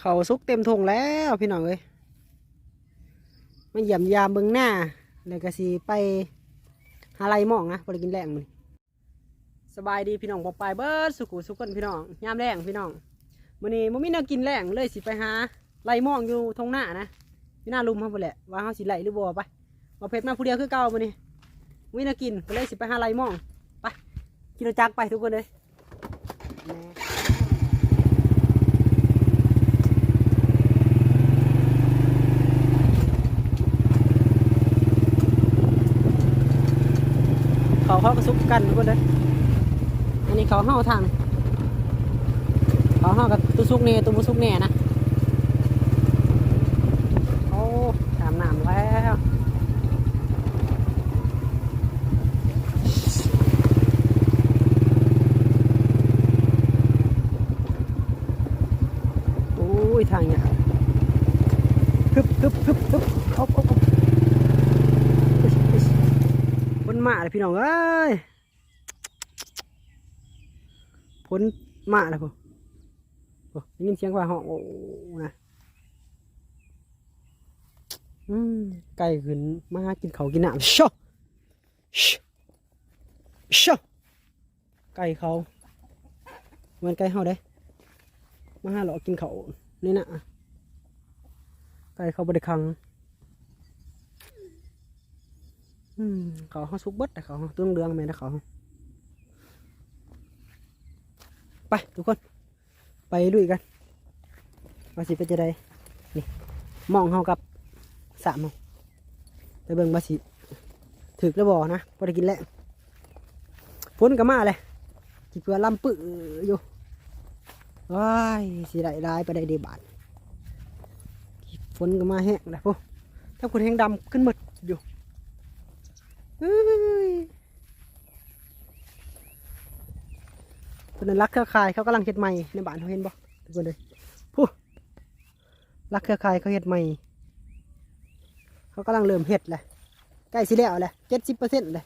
เขาซุกเต็มทงแล้วพี่น้องเอ้ยมาเยี่ยมยามเบิงหน้าแล้วก็สิไปหาไรหมองนะบริกินแรงมันสบายดีพี่น้องปอปายเบิร์ดสุขุสุขคนพี่น้องยามแรงพี่น้องมื้อนี้มันมีแนวกินแรงเลยสิไปหาไรหมองอยู่ทงหน้านะอยู่หน้าลุมเขาไปแหละว่าเขาสิไหลหรือบ่ไปมาเพชรมาผู้เดียวคือเก่ามื้อนี้มีแนวกินก็เลยสิไปหาไรหมองไปกินจักไปทุกคนเลยแหน่เขาเขา กันทุกคนเลยอันนี้เขาเห่าทางเขาเห่ากับตัวซุกเน่ตัวมุซุกเน่นะโอ้ถามน้ำแล้วโอ้ยทางเนี่ยฮึบฮึบฮึบฮึบเอาเอาเอาอิ๊ชอิ๊ชพ้นมาเลยพี่น้องเอ้ย พ้นมาแล้วพ่อได้ยินเสียงว่าหาะโอ้นะอืมไก่ขึ้นมาหากินเขากินน้ำชอชอไก่เขาเหมือนไก่เฮาเด้มาหาหลอกกินเขานี่นะไก่เขาบริคังอืมเขาเขาสุกเบิดแต่เขาตัวเรืองๆแม่นะเขา ไปทุกคน ไปลุยกันว่าสิเป็นจะได้นี่มองเขากับสามองไปเบิ่งว่าสิถึกแล้วบ่นะพอได้กินแล้วพ้นกับมาเลยจิเพื่อลำปื้ออยู่ว้ายสิได้ได้ไปได้เดบาทฝนก็มาแห้งแล้วพวกถ้าฝนแห้งดำขึ้นหมดอยู่ เฮ้ยคนนั้นรักเครือข่ายเขากำลังเฮ็ดใหม่ในบ้านเขาเห็นบ่ทุกคนเลยพูรักเครือข่ายเขาเฮ็ดใหม่ เขากำลังเริ่มเฮ็ดแหละใกล้สิแล้วแหละเจ็ดสิบเปอร์เซ็นต์เลย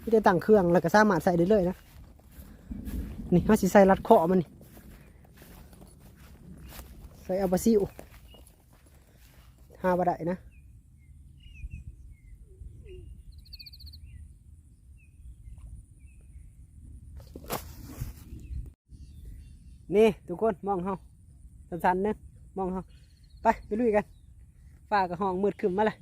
ที่ได้ตั้งเครื่องแล้วก็สามารถใส่ได้เลยนะนี่เขาสิใส่รัดเคาะมันนี่ใส่เอาบาซิลหาบะได้นะ นี่ทุกคนมองเฮาสันๆเนึงมองเฮาไปไปลุยกันฝ้ากับห้องมืดขึ้นมาเลย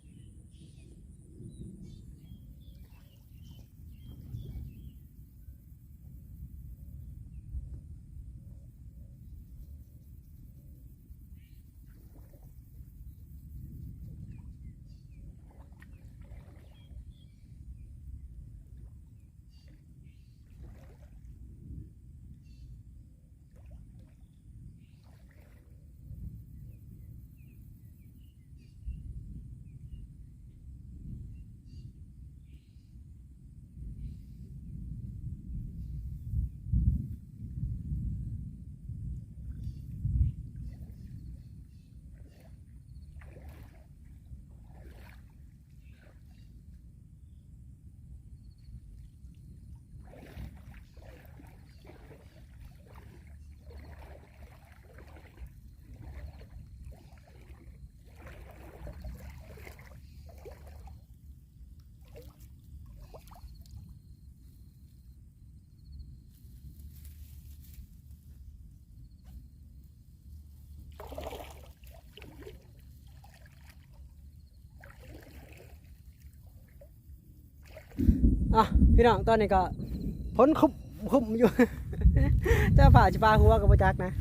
อะพี่น้องตอนนี้ก็พ้นคุบคุบอยู่ เจ้าป่าจิปลาหัวกับประจักนะ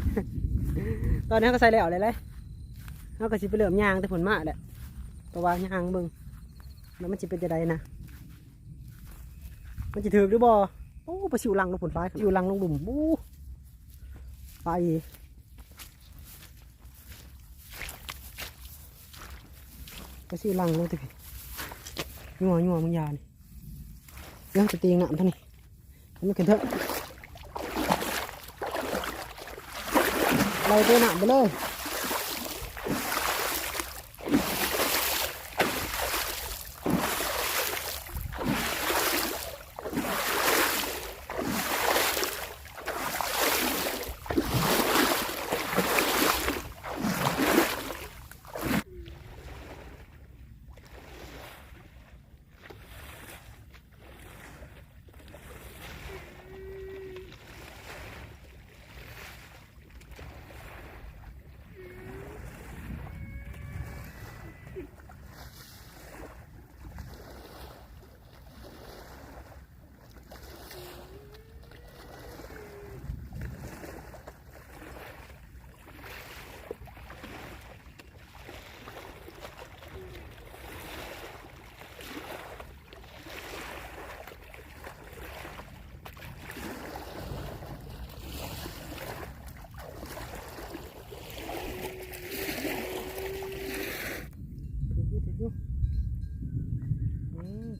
ตอนนี้ก็ใส่แล้วเลยเลยเขาก็สิไปเหลื่อมยางแต่ผลมาแหละเพราะว่ายางเบิ่งแล้วมันจะเป็นจะไดนะ มันจะถือหรือบ่โอ้ไปสิวลังลงผลฟ้าสิวลังลงบุ่มบู้ไปไปสิวลังลงติยัวยัวมึงอยานี่ เดี๋ยวจะตีงน้ำเท่านี้ chứ ừ.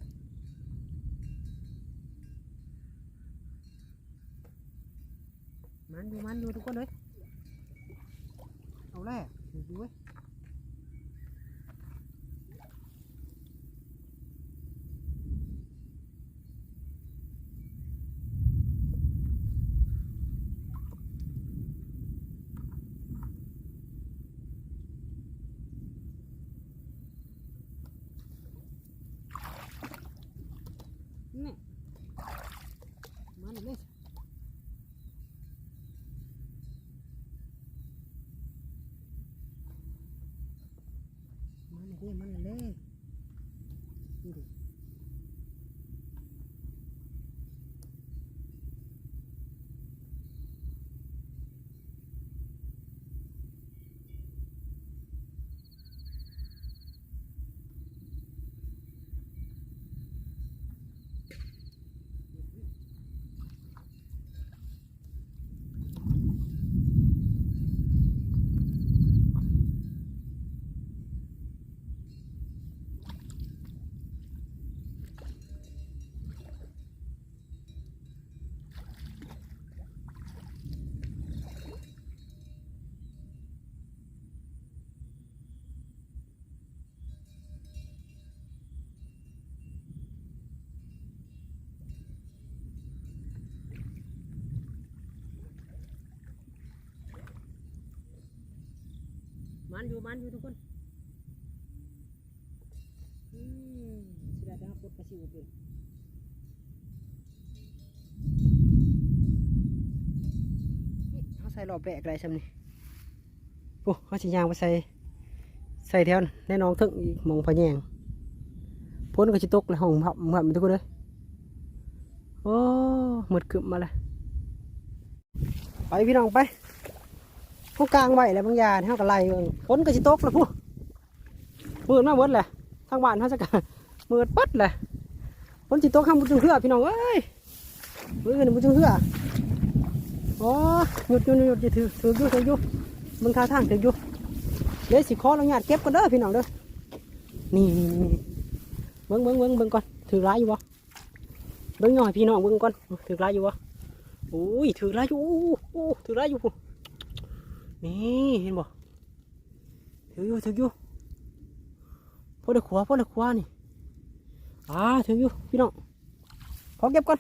mán vô mán tụi con đấy đâu này vô ấy. นเลยมันเลย มันอยู่มันอยู่ทุกคนอืมสิได้ไปหาปลดกระสิวเป็นนี่เขาใส่หลอบแบกอะไรซ้ำนี่โอ้เขาสิยางมาใส่ใส่แถวแน่นอนถึงอีกหมองพะแยงพ้นก็จะตกเลยห้องพับพับมันทุกคนเลยโอ้หมดกึบมาเลยไปพี่น้องไป เขากลางไหวแล้วบางยางเขาก็ไล่เบิ่งฝนก็สิตกแล้วพูมืดมาเบิดแหละทางบ้านเขาจะกมืดปัดแหละฝนสิตกข้ามบุญจึงเหือพี่น้องเอ้ยมือกันบุญจึงเหือโอ้หยุดหยุดหยุดจะถือถือยู่ถือยู่มึงท่าทางถือยู่เดี๋ยวสิขอเราหยาดเก็บกันเด้อพี่น้องเด้อนี่เบิ่งเบิ่งเบิ่งเบิ่งก่อนถือร้ายอยู่บ่เบิ่งหน่อยพี่น้องเบิ่งก่อนถือร้ายอยู่บ่โอ้ยถือร้ายอยู่ถือร้ายอยู่พู นี่เห็นบ่ถึงอยู่ถึงอยู่พอได้ขวาพอได้ขวานี่อ่าถึงอยู่พี่น้องขอเก็บก่อน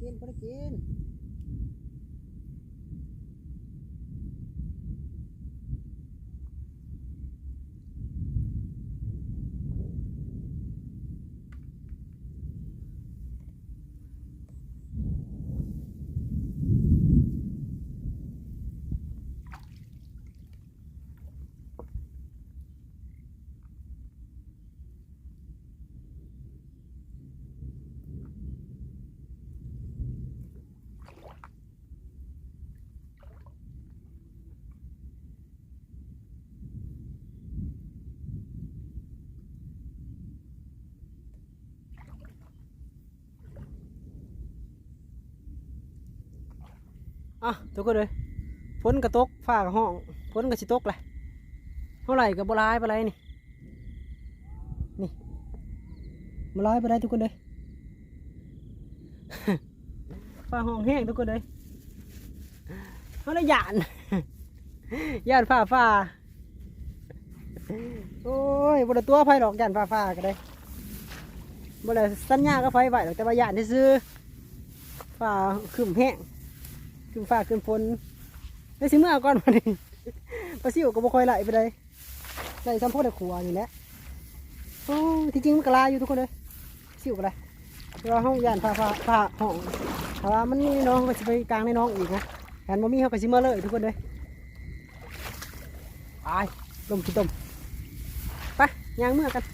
กินพอได้กิน อะทุกคนเลยฝนกระตกฟ้ากระห้องฝนกระสิตกเลยเท่าไหร่กับบหลายปานไรนี่นี่บหลายปานไรทุกคนเลยฟ้าห้องแห้งทุกคนเลยเขาเลยหยานหยานฟ้าฟ้าโอ้ยบนตัวไฟดอกหยานฟ้าฟ้าก็ได้บนสัญญาก็ไฟไหวหรอกแต่ว่าหยานที่ซื้อฟ้าขึ้นแห้ง ขึ้นฟ้าขึ้นฝนได้สิเมื่อก่อนวันนี้ปลาซิวก็บ่ค่อยไหลไปเลยไหลซ้ำพวกในครัวนี่แหละโอ้ที่จริงมันกลาอยู่ทุกคนเลยซิวก็เลยแต่ว่าห้องย่านพาพาพาห้องแต่ว่ามันมีน้องก็จะไปกลางในน้องอีกนะการบ่มีเขาก็สิมาเลยทุกคนเลยไปลมขี้ต้มไปย่างเมื่อกัน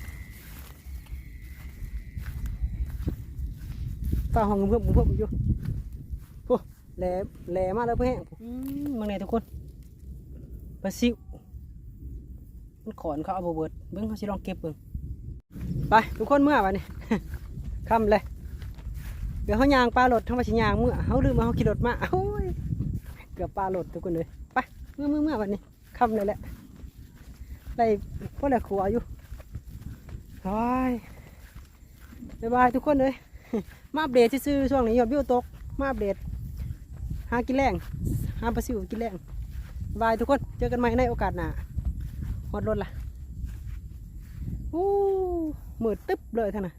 ฝ้าห้องเพิ่มเพิ่มอยู่ แหลแหลมาแล้วเพื่อนอืมมึงไหนทุกคนปลาซิวมันขอนเขาเอาบเบิดเบิ้งเขาสิลองเก็บเบิ้งไปทุกคนเมื่อวันนี้คำเลยเดี๋ยวเขายางปลาหลดเขามาชิยางเมื่อเขาลืมมาเขาขี่รถมาโอ้ยเกือบปลาหลดทุกคนเลยไปเมื่อเมื่อเมื่อวันนี้คำเลยแหละได้พวกแหละขัวอยู่โอ้ยบายบายทุกคนเลยมาอัปเดตซื่อช่วงนี้ยอดวิวตก มาอัปเดต หากินแรงหาปลาซิวกินแรงบายทุกคน เจอกันใหม่ในโอกาสหน้าฮอดรถล่ะ อู้มืดตึ๊บเลยท่านน่ะ